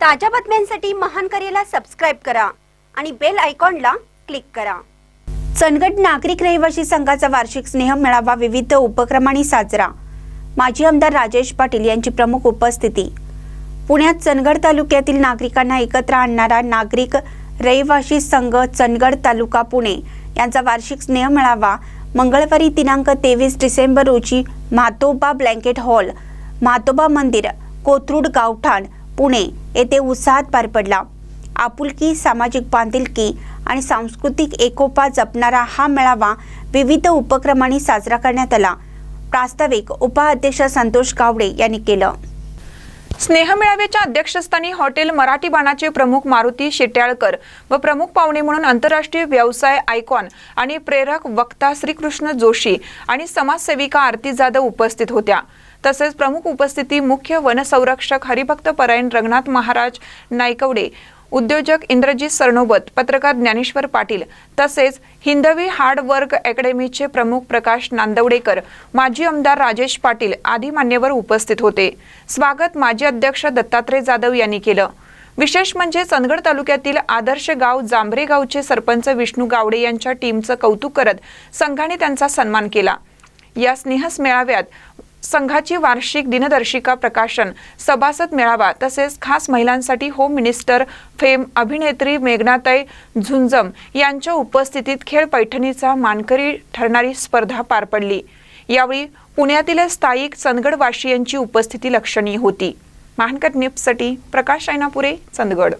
ताज्या बातम्यांसाठी महान करेला सबस्क्राईब करा आणि बेल आयकॉनला क्लिक करा. चंदगड नागरिक रहिवासी संघाचा वार्षिक स्नेह मेळावा विविध उपक्रमांनी साजरा. माजी आमदार राजेश पाटील यांची प्रमुख उपस्थिती. पुण्यात चंदगड तालुक्यातील नागरिकांना एकत्र आणणारा नागरिक रहिवासी संघ चंदगड तालुका पुणे यांचा वार्षिक स्नेह मेळावा मंगळवारी दिनांक तेवीस डिसेंबर रोजी म्हातोबा ब्लँकेट हॉल म्हातोबा मंदिर कोथरूड गावठाण पुणे येथे उत्साहात पार पडला. आपुलकी सामाजिक बांधिलकी आणि सांस्कृतिक एकोपा जपणारा हा मेळावा विविध उपक्रमांनी साजरा करण्यात आला. प्रास्ताविक उपाध्यक्ष संतोष गावडे यांनी केलं. स्नेहमेळाव्याच्या अध्यक्षस्थानी हॉटेल मराठी बाणाचे प्रमुख मारुती शेट्याळकर व प्रमुख पाहुणे म्हणून आंतरराष्ट्रीय व्यवसाय आयकॉन आणि प्रेरक वक्ता श्रीकृष्ण जोशी आणि समाजसेविका आरती जाधव उपस्थित होत्या. तसेच प्रमुख उपस्थिती मुख्य वनसंरक्षक हरिभक्त परायण रंगनाथ महाराज नायकवडे उद्योजक इंद्रजित सरनोबत पत्रकार ज्ञानेश्वर पाटील तसेच हिंदवी हार्ड वर्क अकॅडमीचे प्रमुख प्रकाश नांदवडेकर माजी आमदार राजेश पाटील आदी मान्यवर उपस्थित होते. स्वागत माजी अध्यक्ष दत्तात्रय जाधव यांनी केलं. विशेष म्हणजे चंदगड तालुक्यातील आदर्श गाव जांभरे गावचे सरपंच विष्णू गावडे यांच्या टीमचं कौतुक करत संघाने त्यांचा सन्मान केला. या स्नेहस मेळाव्यात संघाची वार्षिक दिनदर्शिका प्रकाशन सभासद मेळावा तसेच खास महिलांसाठी होम मिनिस्टर फेम अभिनेत्री मेघनाताई झुंजम यांच्या उपस्थितीत खेळ पैठणीचा मानकरी ठरणारी स्पर्धा पार पडली. यावेळी पुण्यातील स्थायिक चंदगडवासियांची उपस्थिती लक्षणीय होती. महानकर न्यूजसाठी प्रकाश ऐनापुरे चंदगड.